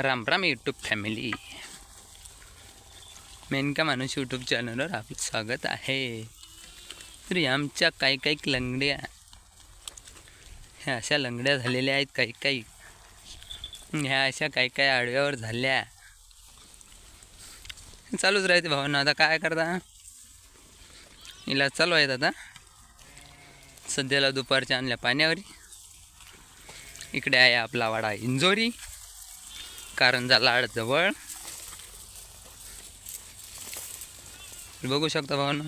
Ram Ram YouTube family Maneka माणूस YouTube चॅनलवर आपलं स्वागत आहे. तरी आमच्या काही काही लंगड्या. ह्या अशा लंगड्या झालेल्या आहेत काही काही. ह्या अशा काही काही आडव्यावर झाल्या. चालूच राहते भावना आता काय करता? इलाज चालू आहेत आता. सध्याला दुपारच्या आणल्या पाण्यावरी. इकडे आहे आपला वाडा इंजोरी. कारंजा लाड जवळ बघू शकता भावना.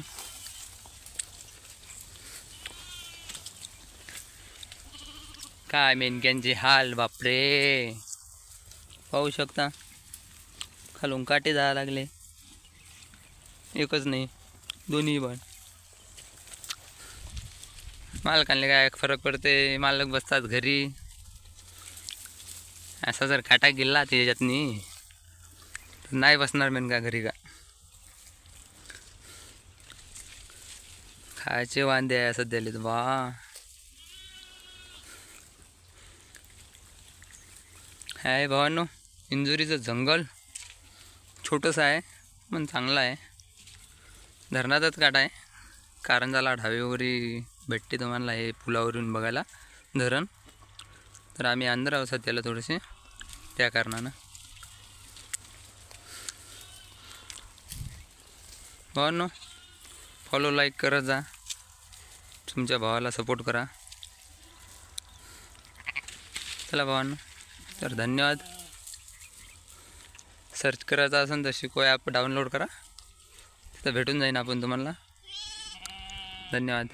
काय मेनक्यांचे हाल बापरे. पाहू शकता. खालून काटे जायला लागले. एकच नाही दोन्ही पण. मालकांना काय फरक पडते मालक बसतात घरी. असा जर काटा गेला त्याच्यातनी तर नाही बसणार मेन का घरी का? खायचे वांदे आहे सध्याले तर बा. आहे भावांनो इंजुरीचं जंगल छोटंसं आहे पण चांगलं आहे. धरणातच काटा आहे. कारंजाला ढावे वगैरे भेटते तुम्हाला हे पुलावरून बघायला धरण. तर आम्ही आंध्र आहोत सध्याला थोडेसे. त्या कारणानं. भावांनो फॉलो लाईक करत जा. तुमच्या भावाला सपोर्ट करा. चला भावांनो तर धन्यवाद. सर्च करायचं असेल तर शिको ॲप डाउनलोड करा. तिथं भेटून जाईन आपण तुम्हाला. धन्यवाद.